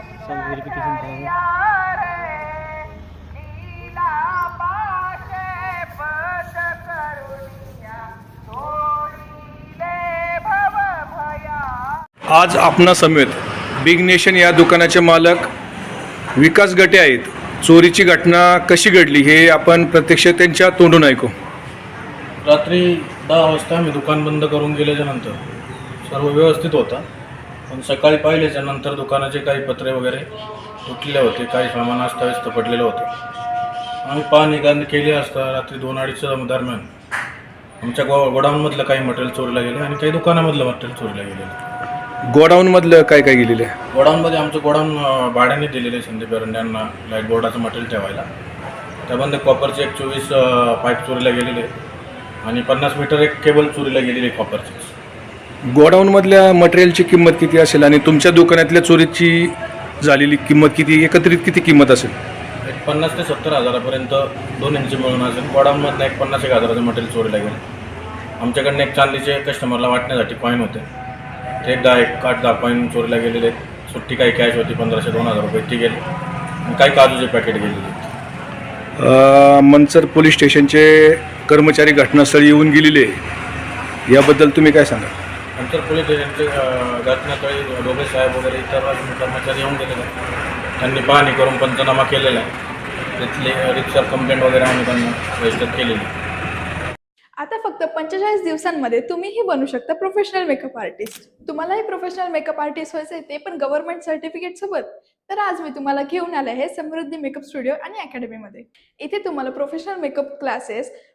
Verification करावं आज आपणा समेत बिग नेशन या दुकानाचे मालक विकास गटे आहेत. चोरीची घटना कशी घडली हे आपण प्रत्यक्ष त्यांच्या तोंडून ऐकू. रात्री दहा वाजता मी दुकान बंद करून गेल्याच्यानंतर सर्व व्यवस्थित होता. पण सकाळी पाहिल्याच्या नंतर दुकानाचे काही पत्रे वगैरे तुटलेले होते काही सामान अस्ताव्यस्त पडलेलं होतं. आम्ही पाहणी कारण केली असता रात्री दोन अडीचच्या दरम्यान. आमच्या गो गोडाऊनमधलं काही मटेरियल चोरीला गेलं आणि काही दुकानामधलं मटेरियल चोरीला गेलेलं. गोडाऊनमधलं काय काय गेलेलं आहे? गोडाऊनमध्ये आमचं गोडाऊन भाड्याने दिलेलं आहे संदीप एरंड्यांना लाइट बोर्डाचं मटेरियल ठेवायला. त्यामध्ये कॉपरचे एक चोवीस पाईप चोरीला गेलेले. आणि पन्नास मीटर एक केबल चोरीला गेलेली आहे कॉपरची गोडाऊनमधल्या मटेरियलची किंमत किती असेल आणि तुमच्या दुकानातल्या चोरीची झालेली किंमत किती एकत्रित किती किंमत असेल? एक पन्नास ते सत्तर हजारापर्यंत दोन इंची मिळून असेल. गोडाऊनमधनं एक पन्नास एक हजाराचं मटेरियल चोरीला गेलं. आमच्याकडनं एक चांदीचे कस्टमरला वाटण्यासाठी कॉईन होते. ते एक दहा एक आठ दहा कॉईन चोरीला गेलेले. सुट्टी काही कॅश होती पंधराशे दोन हजार रुपये ती गेली. आणि काही काजूचे पॅकेट गेलेले. मनसर पोलीस स्टेशनचे कर्मचारी घटनास्थळी येऊन गेलेले. याबद्दल तुम्ही काय सांगा नंतर पोलीस स्टेशनचे अं, घटनास्थळी दोघे साहेब वगैरे इतर कर्मचारी येऊन गेलेले. त्यांनी पाहणी करून पंचनामा केलेला आहे. तिथली रिक्षा कंप्लेंट वगैरे आम्ही त्यांना रजिस्टर केलेली. आता फक्त पंचेचाळीस दिवसांमध्ये तुम्हीही बनू शकता प्रोफेशनल मेकअप आर्टिस्ट तुम्हालाही प्रोफेशनल मेकअप आर्टिस्ट व्हायचं आहे ते पण गव्हर्नमेंट सर्टिफिकेट सोबत. तर आज मी तुम्हाला घेऊन आले आहे समृद्धी मेकअप स्टुडिओ आणि अकॅडमीमध्ये इथे तुम्हाला professional makeup classes